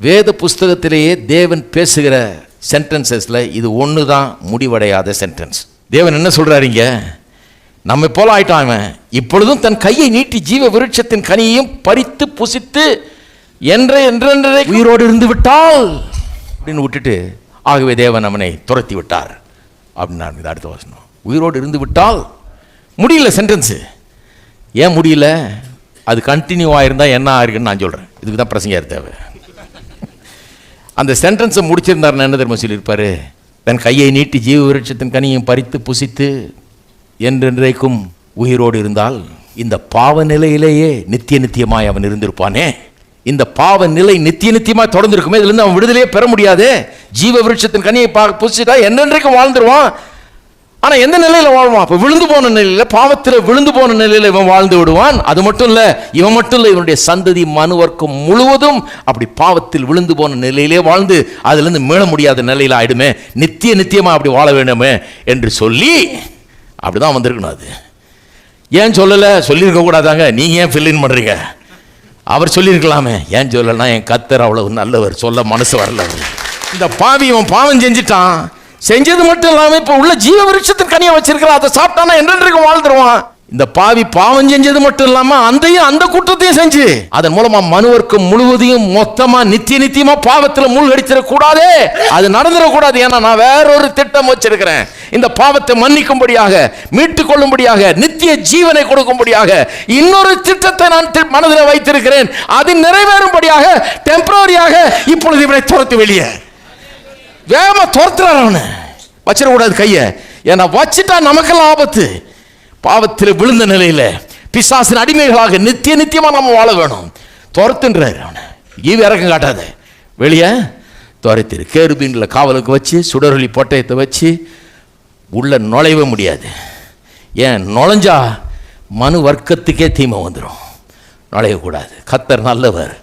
வேத புஸ்தகத்திலேயே தேவன் பேசுகிற சென்டென்சஸில் இது ஒன்று தான் முடிவடையாத சென்டென்ஸ் தேவன் என்ன சொல்கிறாருங்க நம்மை போல ஆயிட்டான் அவன் இப்பொழுதும் தன் கையை நீட்டி ஜீவ விருட்சத்தின் கனியையும் பறித்து புசித்து என்ற என்றென்றே உயிரோடு இருந்து விட்டால் அப்படின்னு விட்டுட்டு ஆகவே தேவன் அவனை துரத்தி விட்டார். அப்படின்னு இது அடுத்த வசனம். உயிரோடு இருந்து விட்டால் முடியல சென்டென்ஸு ஏன் முடியல? அது கண்டினியூ ஆயிருந்தால் என்ன ஆயிருக்குன்னு நான் சொல்கிறேன் இதுக்கு தான் பிரசங்க தேவை. அந்த சென்டென்ஸை முடிச்சிருந்தார் என்ன தெரியுமா சொல்லியிருப்பாரு? தன் கையை நீட்டி ஜீவ விருட்சத்தின் கனியும் பறித்து புசித்து என்றென்றைக்கும் உயிரோடு இருந்தால் இந்த பாவ நிலையிலேயே நித்திய நித்தியமாய் அவன் இருந்திருப்பானே. இந்த பாவ நிலை நித்திய நித்தியமாக தொடர்ந்துருக்குமே இதுலேருந்து அவன் விடுதலையே பெற முடியாது. ஜீவ விருட்சத்தின் கனியை பா புசிட்டா என்னென்றைக்கும் வாழ்ந்துருவான். ஆனால் எந்த நிலையில் வாழ்வான்? அப்போ விழுந்து போன நிலையில் பாவத்தில் விழுந்து போன நிலையில் இவன் வாழ்ந்து விடுவான். அது மட்டும் இல்லை இவன் மட்டும் இல்லை இவனுடைய சந்ததி மனுவர்க்கம் முழுவதும் அப்படி பாவத்தில் விழுந்து போன நிலையிலே வாழ்ந்து அதுலேருந்து மீள முடியாத நிலையில் ஆயிடுமே. நித்திய நித்தியமாக அப்படி வாழ வேண்டுமே என்று சொல்லி அப்படிதான் வந்திருக்கணும் அது. ஏன் சொல்லலை? சொல்லியிருக்க கூடாதாங்க. நீங்கள் ஏன் ஃபில்லின் பண்ணுறீங்க அவர் சொல்லியிருக்கலாமே. ஏன் சொல்லலைன்னா என் கத்தர் அவ்வளவு நல்லவர். சொல்ல மனசு வரல இந்த பாவி இவன் பாவம் செஞ்சிட்டான். செஞ்சது மட்டும் இல்லாமல் இப்போ உள்ள ஜீவ விருட்சத்தின் கனியை வச்சிருக்கிறான் அதை சாப்பிட்டானா என்றென்றைக்கும் வாழ்ந்துருவான். இந்த பாவி பாவம் செஞ்சது மட்டும் இல்லாம அந்தையும் அந்த குற்றத்தையும் செஞ்சு அதன் மூலமா மனுவர்க்கு முழுவதையும் மொத்தமா நித்திய நித்தியமா பாவத்துல மூழ்கடிச்சிட கூடாதே. அது நடந்துடக்கூடாது ஏன்னா நான் வேறொரு திட்டம் வச்சிருக்கிறேன். இந்த பாவத்தை மன்னிக்கும்படியாக மீட்டுக் கொள்ளும்படியாக நித்திய ஜீவனை கொடுக்கும்படியாக இன்னொரு திட்டத்தை நான் தி- மனதில் வைத்திருக்கிறேன். அது நிறைவேறும்படியாக டெம்பரரியாக இப்பொழுது இவனை துரத்து வெளியே. வேகமாக துரத்துறாரு அவனை. வச்சிடக்கூடாது கையை. ஏன்னா வச்சுட்டா நமக்கெல்லாம் ஆபத்து. பாவத்தில் விழுந்த நிலையில் பிசாசின் அடிமைகளாக நித்திய நித்தியமாக நம்ம வாழ வேணும். துரத்துன்றாரு அவனை. ஈவு இறக்கம் காட்டாத. வெளியே துரத்திரு. கேருபீனில் காவலுக்கு வச்சு சுடரொளி பொட்டயத்தை வச்சு உள்ள நுழையவே முடியாது. ஏன்? நுழைஞ்சா மனு வர்க்கத்துக்கே தீமை வந்துடும் நுழையக்கூடாது. கத்தர் நல்லவர்.